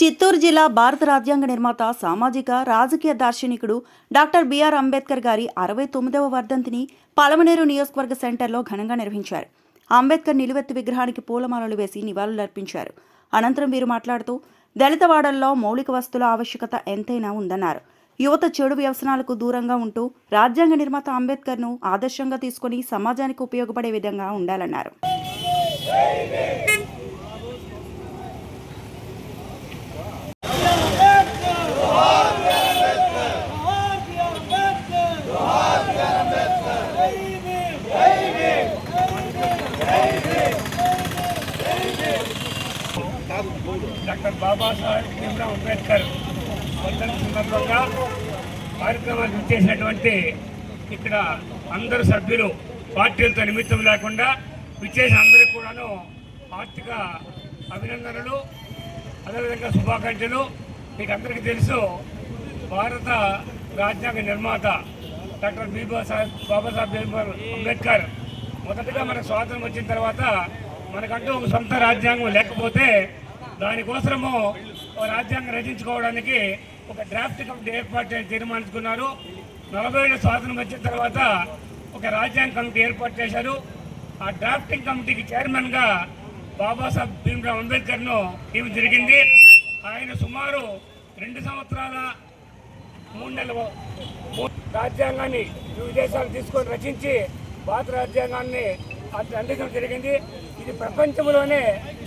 చిత్తూరు జిల్లా భారత రాజ్యాంగ నిర్మాత సామాజిక రాజకీయ దార్శనికుడు డాక్టర్ బిఆర్ అంబేద్కర్ గారి అరవై తొమ్మిదవ వర్ధంతిని పలమనేరు నియోజకవర్గ సెంటర్లో ఘనంగా నిర్వహించారు. అంబేద్కర్ నిలువెత్తు విగ్రహానికి పూలమాలలు వేసి నివాళులర్పించారు. అనంతరం వీరు మాట్లాడుతూ దళిత వాడల్లో మౌలిక వస్తువుల ఆవశ్యకత ఎంతైనా ఉందన్నారు. యువత చెడు వ్యవసనాలకు దూరంగా ఉంటూ రాజ్యాంగ నిర్మాత అంబేద్కర్ను ఆదర్శంగా తీసుకొని సమాజానికి ఉపయోగపడే విధంగా ఉండాలన్నారు. డాక్టర్ బాబాసాహెబ్ భీమ్రావ్ అంబేద్కర్ వర్ధంతి సందర్భంగా కార్యక్రమాలు విచ్చేసినటువంటి ఇక్కడ అందరు సభ్యులు పార్టీలతో నిమిత్తం లేకుండా విచ్చేసిన అందరికీ కూడాను ఆర్థిక అభినందనలు అదేవిధంగా శుభాకాంక్షలు. మీకు అందరికీ తెలుసు భారత రాజ్యాంగ నిర్మాత డాక్టర్ బీబా సాహెబ్ బాబాసాహెబ్ భీమ్రావ్ అంబేద్కర్ మొదటగా మనకు స్వాతంత్రం వచ్చిన తర్వాత మనకంటూ ఒక సొంత రాజ్యాంగం లేకపోతే దానికోసము రాజ్యాంగం రచించుకోవడానికి ఒక డ్రాఫ్ట్ కమిటీ ఏర్పాటు చేసి తీర్మానించుకున్నారు. నలభై ఏళ్ళ స్వాతంత్రం వచ్చిన తర్వాత ఒక రాజ్యాంగ కమిటీ ఏర్పాటు చేశారు. ఆ డ్రాఫ్టింగ్ కమిటీకి చైర్మన్గా బాబాసాహెబ్ భీమరావు అంబేద్కర్ను ఇవి జరిగింది. ఆయన సుమారు రెండు సంవత్సరాల మూడు నెలలు రాజ్యాంగాన్ని వివిధ దేశాలు తీసుకొని రచించి భారత రాజ్యాంగాన్ని అందించడం జరిగింది. ఇది ప్రపంచంలోనే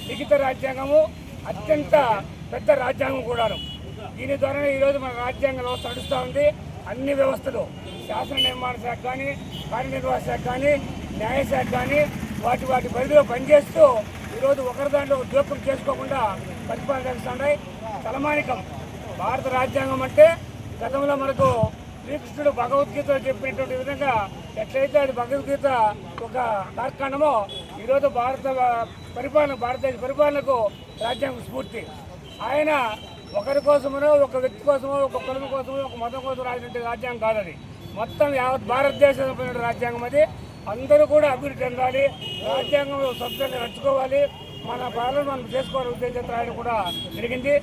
లిఖిత రాజ్యాంగము. అత్యంత పెద్ద రాజ్యాంగం కూడాను. దీని ద్వారా ఈరోజు మన రాజ్యాంగ వ్యవస్థ నడుస్తూ ఉంది. అన్ని వ్యవస్థలు శాసన నిర్మాణ శాఖ కానీ కార్యనిర్వాహక శాఖ కానీ న్యాయశాఖ కానీ వాటి వాటి పరిధిలో పనిచేస్తూ ఈరోజు ఒకరి దాంట్లో జోక్యం చేసుకోకుండా పరిపాలన చేస్తున్నాయి తలమానికం. భారత రాజ్యాంగం అంటే గతంలో మనకు శ్రీకృష్ణుడు భగవద్గీతలో చెప్పినటువంటి విధంగా ఎట్లయితే అది భగవద్గీత ఒక కార్ఖానమో ఈరోజు భారత పరిపాలన భారతదేశ పరిపాలనకు రాజ్యాంగ స్ఫూర్తి. ఆయన ఒకరి కోసమునో ఒక వ్యక్తి కోసమో ఒక కులం కోసమో ఒక మతం కోసం రాసినట్టు రాజ్యాంగం కాదది మొత్తం యావత్ భారతదేశం రాజ్యాంగం అది. అందరూ కూడా అభివృద్ధి చెందాలి రాజ్యాంగం సభ్యులను నడుచుకోవాలి. మన పాలన మనం చేసుకోవాలి ఉద్దేశంతో ఆయన కూడా జరిగింది.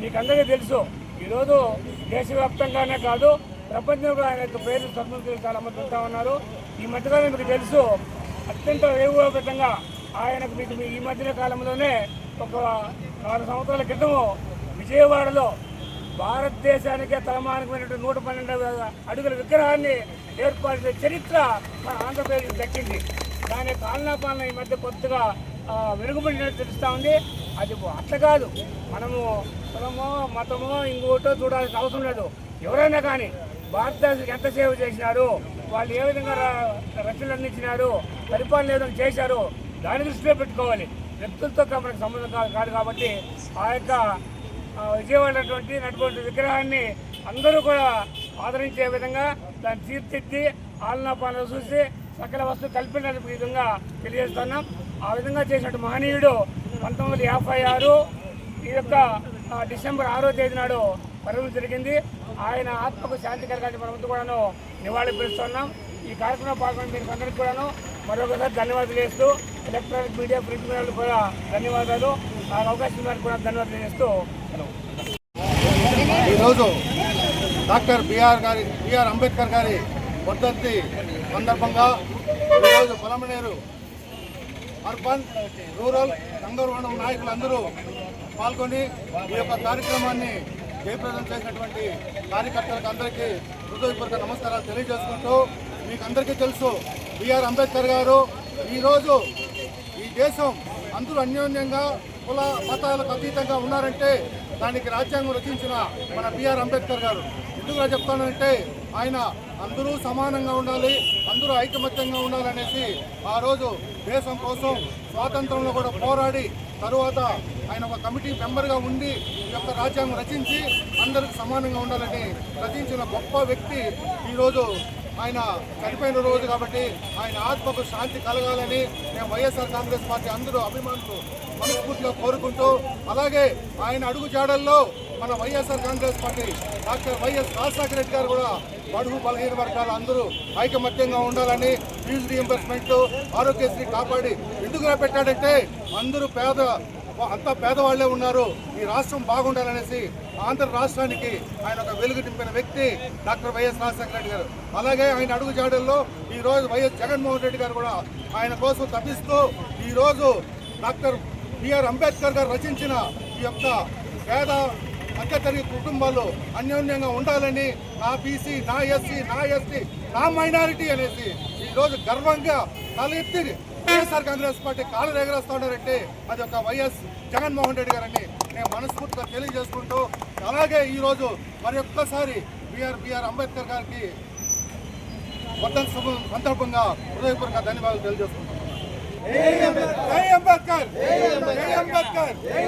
మీకు అందరికీ తెలుసు ఈరోజు దేశవ్యాప్తంగానే కాదు ప్రపంచంలో ఆయన యొక్క పేరు స్వతంత్రం చాలా మంది ఉంటా ఉన్నారు. ఈ మధ్యకాలం మీకు తెలుసు అత్యంత వేగవంతంగా ఆయనకు మీకు మీ- ఈ మధ్య కాలంలోనే ఒక నాలుగు సంవత్సరాల క్రితము విజయవాడలో భారతదేశానికే తలమానకమైనటువంటి నూట పన్నెండు అడుగుల విగ్రహాన్ని ఏర్పాటు చరిత్ర మన ఆంధ్రప్రదేశ్ దక్కింది. దాని పాలనా పాలన ఈ మధ్య కొద్దిగా ఆ, వెనుకబడినట్టు తెలుస్తూ ఉంది. అది అట్లా కాదు. మనము కులమో మతమో ఇంకోటో చూడాల్సిన అవసరం లేదు. ఎవరైనా కానీ భారతదేశానికి ఎంత సేవ చేసినారు వాళ్ళు ఏ విధంగా రక్షణలు రచనలు అందించినారు పరిపాలన ఏదైనా చేశారు దాని దృష్టిలో పెట్టుకోవాలి. వ్యక్తులతో మనకు సంబంధం కాదు కాబట్టి ఆ యొక్క ఆ, విజయవాడటువంటి నటువంటి విగ్రహాన్ని అందరూ కూడా ఆదరించే విధంగా దాన్ని తీర్చిద్ది ఆలనా పాలన చూసి సకల వస్తువు కల్పిన విధంగా తెలియజేస్తున్నాం. ఆ విధంగా చేసినట్టు మహనీయుడు పంతొమ్మిది వందల యాభై ఆరు ఈ యొక్క డిసెంబర్ ఆరో తేదీ నాడు పరుగులు జరిగింది. ఆయన ఆత్మకు శాంతి కలగాలని మనమంతా కూడాను నివాళి పిలుస్తున్నాం ఈ కార్యక్రమంలో పాల్గొని మీకు అందరికీ కూడాను మరొకసారి ధన్యవాదాలు చేస్తూ ఎలక్ట్రానిక్ మీడియా ప్రింట్ మీడియాలు కూడా ధన్యవాదాలు. ఆ అవకాశం వారికి కూడా ధన్యవాదాలు చేస్తూ ఈరోజు డాక్టర్ బిఆర్ గారి బిఆర్ అంబేద్కర్ గారి వర్ధంతి సందర్భంగా ఈరోజు పొలమనేరు అర్బన్ రూరల్ రంగవరం నాయకులందరూ పాల్గొని ఈ యొక్క కార్యక్రమాన్ని జయప్రదం చేసినటువంటి కార్యకర్తలకు అందరికీ హృదయపూర్వక నమస్కారాలు తెలియజేసుకుంటూ మీకు అందరికీ తెలుసు బిఆర్ అంబేద్కర్ గారు ఈరోజు ఈ దేశం అందరూ అన్యోన్యంగా కుల మతాలకు అతీతంగా ఉన్నారంటే దానికి రాజ్యాంగం రచించిన మన బిఆర్ అంబేద్కర్ గారు. ఎందుకు చెప్తానంటే ఆయన అందరూ సమానంగా ఉండాలి అందరూ ఐకమత్యంగా ఉండాలనేసి ఆ రోజు దేశం కోసం స్వాతంత్రంలో కూడా పోరాడి తరువాత ఆయన ఒక కమిటీ మెంబర్గా ఉండి ఈ యొక్క రాజ్యాంగం రచించి అందరికి సమానంగా ఉండాలని రచించిన గొప్ప వ్యక్తి ఈరోజు ఆయన చనిపోయిన రోజు కాబట్టి ఆయన ఆత్మకు శాంతి కలగాలని మేము వైఎస్ఆర్ కాంగ్రెస్ పార్టీ అందరూ అభిమానులు మనస్ఫూర్తిగా కోరుకుంటూ అలాగే ఆయన అడుగు జాడల్లో మన YSR Congress party doctor YS Rajasekhara Reddy గారు కూడా బడుగు బలహీన వర్గాలు అందరూ ఐకమత్యంగా ఉండాలని ఫీజు రీఎంబర్స్మెంట్ ఆరోగ్యశ్రీ కాపాడి ఎందుకు పెట్టాడంటే అందరూ పేద అంతా పేదవాళ్ళే ఉన్నారు. ఈ రాష్ట్రం బాగుండాలనేసి ఆంధ్ర రాష్ట్రానికి ఆయన ఒక వెలుగు నింపిన వ్యక్తి డాక్టర్ వైఎస్ రాజశేఖర రెడ్డి గారు. అలాగే ఆయన అడుగు జాడల్లో ఈ రోజు వైఎస్ జగన్మోహన్ రెడ్డి గారు కూడా ఆయన కోసం తప్పిస్తూ ఈరోజు డాక్టర్ బిఆర్ అంబేద్కర్ గారు రచించిన ఈ యొక్క పేద మధ్యతరగతి కుటుంబాలు అన్యోన్యంగా ఉండాలని నా బీసీ నా ఎస్సీ నా ఎస్టీ నా మైనారిటీ అనేసి ఈ రోజు గర్వంగా తలెత్తి వైఎస్ఆర్ కాంగ్రెస్ పార్టీ కాళ్ళు ఎగరేస్తా ఉన్నారంటే అది ఒక వైఎస్ జగన్మోహన్ రెడ్డి గారని నేను మనస్ఫూర్తిగా తెలియజేసుకుంటూ అలాగే ఈ రోజు మరి ఒక్కసారి బిఆర్ బిఆర్ అంబేద్కర్ గారికి వర్ధన్ శుభ సందర్భంగా హృదయపూర్వక ధన్యవాదాలు తెలియజేసుకుంటున్నాను. అంబేద్కర్! అంబేద్కర్!